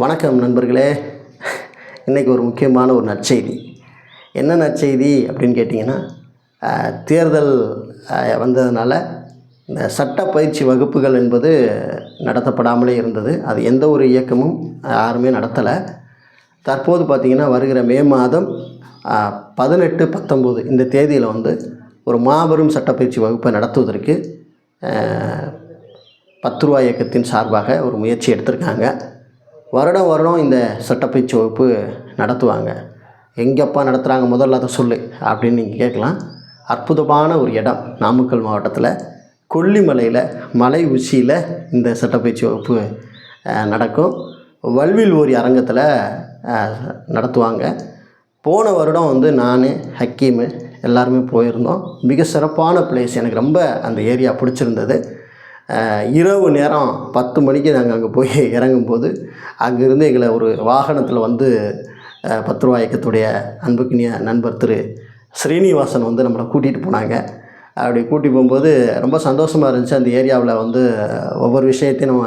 வணக்கம் நண்பர்களே. இன்றைக்கி ஒரு முக்கியமான ஒரு நற்செய்தி. என்ன நற்செய்தி அப்படின்னு கேட்டிங்கன்னா தேர்தல் வந்ததுனால இந்த சட்ட பயிற்சி வகுப்புகள் என்பது நடத்தப்படாமலே இருந்தது. அது எந்த ஒரு இயக்கமும் யாருமே நடத்தலை. தற்போது பார்த்திங்கன்னா வருகிற மே மாதம் பதினெட்டு பத்தொம்போது இந்த தேதியில் வந்து ஒரு மாபெரும் சட்டப்பயிற்சி வகுப்பை நடத்துவதற்கு பத்து ரூபா இயக்கத்தின் சார்பாக ஒரு முயற்சி எடுத்திருக்காங்க. வருடம் வருடம் இந்த சட்டப்பயிற்சி வகுப்பு நடத்துவாங்க. எங்கேப்பா நடத்துகிறாங்க முதல்ல அதை சொல்லு அப்படின்னு நீங்கள் கேட்கலாம். அற்புதமான ஒரு இடம் நாமக்கல் மாவட்டத்தில். கொல்லிமலையில் மலை உச்சியில் இந்த சட்டப்பயிற்சி வகுப்பு நடக்கும். வல்வில் ஓரி அரங்கத்தில் நடத்துவாங்க. போன வருடம் வந்து நான் ஹக்கீமு எல்லாருமே போயிருந்தோம். மிக சிறப்பான பிளேஸ் எனக்கு ரொம்ப அந்த ஏரியா பிடிச்சிருந்தது. இரவு நேரம் பத்து மணிக்கு நாங்கள் அங்கே போய் இறங்கும்போது அங்கேருந்து எங்களை ஒரு வாகனத்தில் வந்து பத்து ரூபா இயக்கத்துடைய அன்புக்குனிய நண்பர் திரு ஸ்ரீனிவாசன் வந்து நம்மளை கூட்டிகிட்டு போனாங்க. அப்படி கூட்டி போகும்போது ரொம்ப சந்தோஷமாக இருந்துச்சு. அந்த ஏரியாவில் வந்து ஒவ்வொரு விஷயத்தையும் நம்ம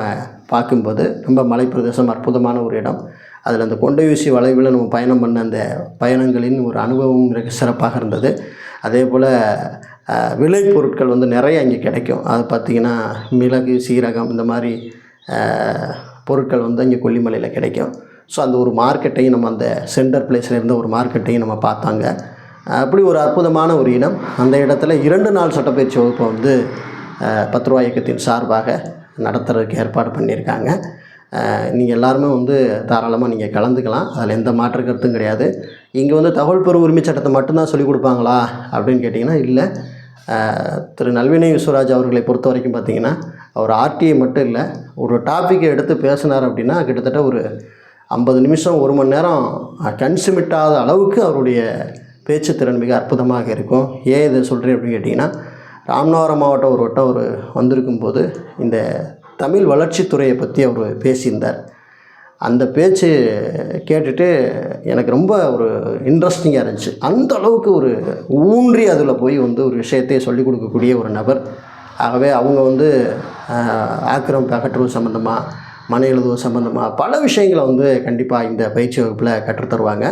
பார்க்கும்போது ரொம்ப மலைப்பிரதேசம் அற்புதமான ஒரு இடம். அதில் அந்த கொண்டை வீசி வளைவில் நம்ம பயணம் பண்ண அந்த பயணங்களின் ஒரு அனுபவம் மிக சிறப்பாக இருந்தது. அதே போல் விளைபொருட்கள் வந்து நிறைய இங்கே கிடைக்கும். அது பார்த்திங்கன்னா மிளகு சீரகம் இந்த மாதிரி பொருட்கள் வந்து இங்கே கொல்லிமலையில் கிடைக்கும். ஸோ அந்த ஒரு மார்க்கெட்டையும் நம்ம அந்த சென்டர் பிளேஸில் இருந்த ஒரு மார்க்கெட்டையும் நம்ம பார்த்தாங்க. அப்படி ஒரு அற்புதமான ஒரு இடம். அந்த இடத்துல இரண்டு நாள் சட்டப்பயிற்சி வகுப்பை வந்து பத்து ரூபா இயக்கத்தின் சார்பாக நடத்துறதுக்கு ஏற்பாடு பண்ணியிருக்காங்க. நீங்கள் எல்லாருமே வந்து தாராளமாக நீங்கள் கலந்துக்கலாம். அதில் எந்த மாற்று கருத்தும் கிடையாது. இங்கே வந்து தகவல் பெறும் உரிமை சட்டத்தை மட்டும்தான் சொல்லிக் கொடுப்பாங்களா அப்படின்னு கேட்டிங்கன்னா இல்லை. திரு நல்வினை விஸ்வராஜ் அவர்களை பொறுத்த வரைக்கும் பார்த்தீங்கன்னா அவர் ஆர்டிஐ மட்டும் இல்லை ஒரு டாப்பிக்கை எடுத்து பேசினார் அப்படின்னா கிட்டத்தட்ட ஒரு ஐம்பது நிமிஷம் ஒரு மணி நேரம் கன்சிமிட்டாத அளவுக்கு அவருடைய பேச்சு திறன் மிக அற்புதமாக இருக்கும். ஏன் இதை சொல்கிறேன் அப்படின்னு கேட்டிங்கன்னா ராமநாதபுரம் மாவட்டம் ஒரு வட்டம் ஒரு வந்திருக்கும் போது இந்த தமிழ் வளர்ச்சித்துறையை பற்றி அவர் பேசியிருந்தார். அந்த பேச்சு கேட்டுட்டு எனக்கு ரொம்ப ஒரு இன்ட்ரெஸ்டிங்காக இருந்துச்சு. அந்த அளவுக்கு ஒரு ஊன்றி அதில் போய் வந்து ஒரு விஷயத்தை சொல்லிக் கொடுக்கக்கூடிய ஒரு நபர். ஆகவே அவங்க வந்து ஆக்கிரம் அகற்றுவது சம்மந்தமாக மன எழுதுவது சம்மந்தமாக பல விஷயங்களை வந்து கண்டிப்பாக இந்த பயிற்சி வகுப்பில் கற்றுத் தருவாங்க.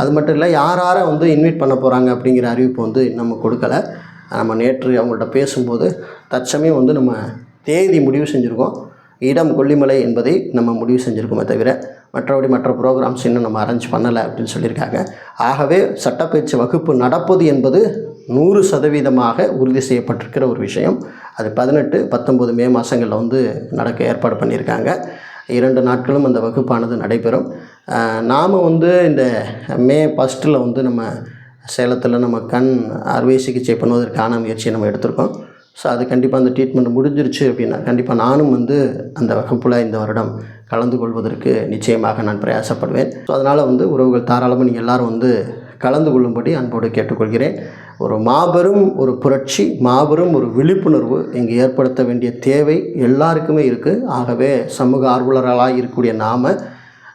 அது மட்டும் இல்லை யார் யாரை வந்து இன்வைட் பண்ண போகிறாங்க அப்படிங்கிற அறிவிப்பு வந்து நம்ம கொடுக்கலை. நம்ம நேற்று அவங்கள்ட்ட பேசும்போது தற்சமயம் வந்து நம்ம தேதி முடிவு செஞ்சுருக்கோம். இடம் கொல்லிமலை என்பதை நம்ம முடிவு செஞ்சுருக்கோமே தவிர மற்றபடி மற்ற ப்ரோக்ராம்ஸ் இன்னும் நம்ம அரேஞ்ச் பண்ணலை அப்படின்னு சொல்லியிருக்காங்க. ஆகவே சட்டப்பயிற்சி வகுப்பு நடப்பது என்பது நூறு சதவீதமாக உறுதி செய்யப்பட்டிருக்கிற ஒரு விஷயம். அது பதினெட்டு பத்தொம்பது மே மாதங்களில் வந்து நடக்க ஏற்பாடு பண்ணியிருக்காங்க. இரண்டு நாட்களும் அந்த வகுப்பானது நடைபெறும். நாம் வந்து இந்த மே ஃபஸ்ட்டில் வந்து நம்ம சேலத்தில் நம்ம கண் அறுவை சிகிச்சை பண்ணுவதற்கான முயற்சியை நம்ம எடுத்திருக்கோம். ஸோ அது கண்டிப்பாக அந்த ட்ரீட்மெண்ட் முடிஞ்சிருச்சு அப்படின்னா கண்டிப்பாக நானும் வந்து அந்த வகுப்பில் இந்த வருடம் கலந்து கொள்வதற்கு நிச்சயமாக நான் பிரயாசப்படுவேன். ஸோ அதனால் வந்து உறவுகள் தாராளமாக நீங்கள் எல்லோரும் வந்து கலந்து கொள்ளும்படி அன்போடு கேட்டுக்கொள்கிறேன். ஒரு மாபெரும் ஒரு புரட்சி மாபெரும் ஒரு விழிப்புணர்வு இங்கே ஏற்படுத்த வேண்டிய தேவை எல்லாருக்குமே இருக்குது ஆகவே சமூக ஆர்வலர்களாக இருக்கக்கூடிய நாம்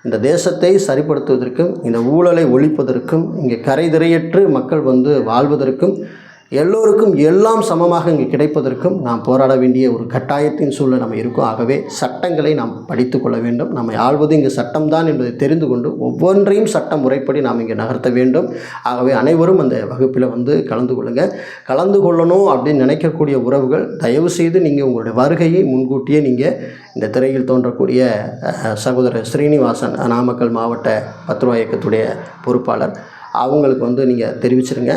இந்த தேசத்தை சரிப்படுத்துவதற்கும் இந்த ஊழலை ஒழிப்பதற்கும் இங்கே கரை திரையற்று மக்கள் வந்து வாழ்வதற்கும் எல்லோருக்கும் எல்லாம் சமமாக இங்கு கிடைப்பதற்கும் நாம் போராட வேண்டிய ஒரு கட்டாயத்தின் சூழல் நம்ம இருக்கும். ஆகவே சட்டங்களை நாம் படித்து கொள்ள வேண்டும். நம்மை ஆள்வது இங்கு சட்டம்தான் என்பதை தெரிந்து கொண்டு ஒவ்வொன்றையும் சட்ட முறைப்படி நாம் இங்கே நகர்த்த வேண்டும். ஆகவே அனைவரும் அந்த வகுப்பில் வந்து கலந்து கொள்ளுங்கள் கலந்து கொள்ளணும் அப்படின்னு நினைக்கக்கூடிய உறவுகள் தயவு செய்து நீங்கள் உங்களுடைய வருகையை முன்கூட்டியே நீங்கள் இந்த திரையில் தோன்றக்கூடிய சகோதரர் ஸ்ரீனிவாசன் நாமக்கல் மாவட்ட பத்ருவா இயக்கத்துடைய பொறுப்பாளர். அவங்களுக்கு வந்து நீங்கள் தெரிவிச்சிருங்க.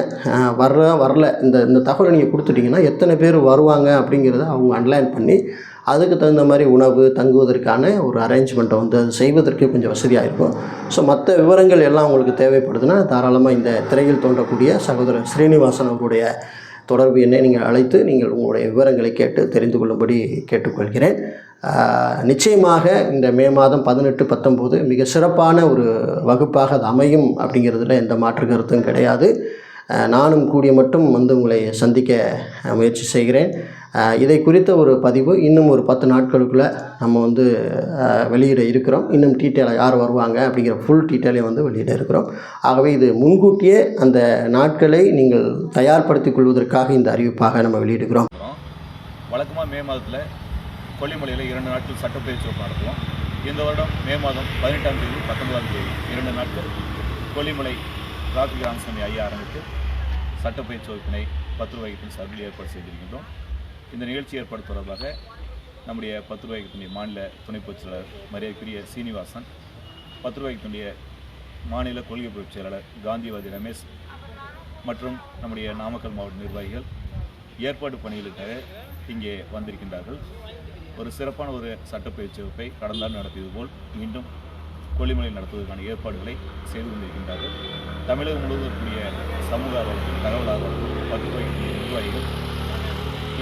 வர்ற வரல. இந்த இந்த தகவலை நீங்கள் கொடுத்துட்டிங்கன்னா எத்தனை பேர் வருவாங்க அப்படிங்கிறத அவங்க அன்லைன் பண்ணி அதுக்கு தகுந்த மாதிரி உணவு தங்குவதற்கான ஒரு அரேஞ்ச்மெண்ட்டை வந்து அது செய்வதற்கு கொஞ்சம் வசதியாக இருக்கும். ஸோ மற்ற விவரங்கள் எல்லாம் உங்களுக்கு தேவைப்படுதுன்னா தாராளமாக இந்த திரையில் தோன்றக்கூடிய சகோதரர் ஸ்ரீனிவாசன் அவருடைய தொடர்பு எண்ணை நீங்கள் அழைத்து நீங்கள் உங்களுடைய விவரங்களை கேட்டு தெரிந்து கொள்ளும்படி கேட்டுக்கொள்கிறேன். நிச்சயமாக இந்த மே மாதம் பதினெட்டு பத்தொம்போது மிக சிறப்பான ஒரு வகுப்பாக அது அமையும் அப்படிங்கிறதுல எந்த மாற்று கருத்தும் கிடையாது. நானும் கூடிய மட்டும் வந்து உங்களை சந்திக்க முயற்சி செய்கிறேன். இதை குறித்த ஒரு பதிவு இன்னும் ஒரு பத்து நாட்களுக்குள்ளே நம்ம வந்து வெளியிட இருக்கிறோம். இன்னும் டீட்டெயிலாக யார் வருவாங்க அப்படிங்கிற ஃபுல் டீட்டெயிலையும் வந்து வெளியிட இருக்கிறோம். ஆகவே இது முன்கூட்டியே அந்த நாட்களை நீங்கள் தயார்படுத்திக் கொள்வதற்காக இந்த அறிவிப்பாக நம்ம வெளியிடுகிறோம். வழக்கமாக மே மாதத்தில் கொல்லிமலையில் இரண்டு நாட்கள் சட்டப்பயிற்சி நடத்துவோம். இந்த வருடம் மே மாதம் பதினெட்டாம் தேதி பத்தொன்பதாம் தேதி இரண்டு நாட்கள் கொல்லிமலை டிராஃபிக் ராமசாமி ஐயா அரங்கத்தில் சட்டப்பயிற்சி வகுப்பினை பத்து ரூபாய்க்கு சார்பில் ஏற்பாடு செய்திருக்கின்றோம். இந்த நிகழ்ச்சி ஏற்பாடு தொடர்பாக நம்முடைய பத்து ரூபாய்க்கு மாநில துணை பொதுச் செயலாளர் மரியாதைக்குரிய சீனிவாசன் பத்து ரூபாய்க்கு மாநில கொள்கை பொதுச் செயலாளர் காந்திவாதி ரமேஷ் மற்றும் நம்முடைய நாமக்கல் மாவட்ட நிர்வாகிகள் ஏற்பாடு பணிகளுக்காக இங்கே வந்திருக்கின்றார்கள். ஒரு சிறப்பான ஒரு சட்டப்பயிற்சி வகுப்பை கடந்த ஆண்டு நடத்தியது போல் மீண்டும் கொல்லிமலையில் நடத்துவதற்கான ஏற்பாடுகளை செய்து கொண்டிருக்கின்றார்கள். தமிழகம் முழுவதும் இருக்கக்கூடிய சமூக ஆர்வலர்கள் தகவல் ஆர்வலர்கள் பத்து ரூபாய்க்கு நிர்வாகிகள்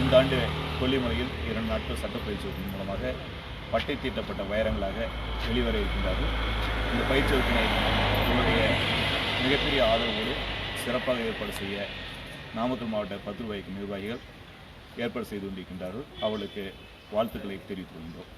இந்த ஆண்டு கொல்லிமலையில் இரண்டு நாட்கள் சட்டப்பயிற்சி வகுப்பின் மூலமாக பட்டை தீட்டப்பட்ட வைரங்களாக வெளிவர இருக்கின்றார்கள். இந்த பயிற்சி வகுப்பினை உங்களுடைய மிகப்பெரிய ஆதரவோடு சிறப்பாக ஏற்பாடு செய்ய நாமக்கல் மாவட்ட பத்து ரூபாய்க்கு நிர்வாகிகள் ஏற்பாடு செய்து கொண்டிருக்கின்றார்கள். அவர்களுக்கு வாழ்த்துக்களை தெரிவித்துக் கொள்கின்றோம்.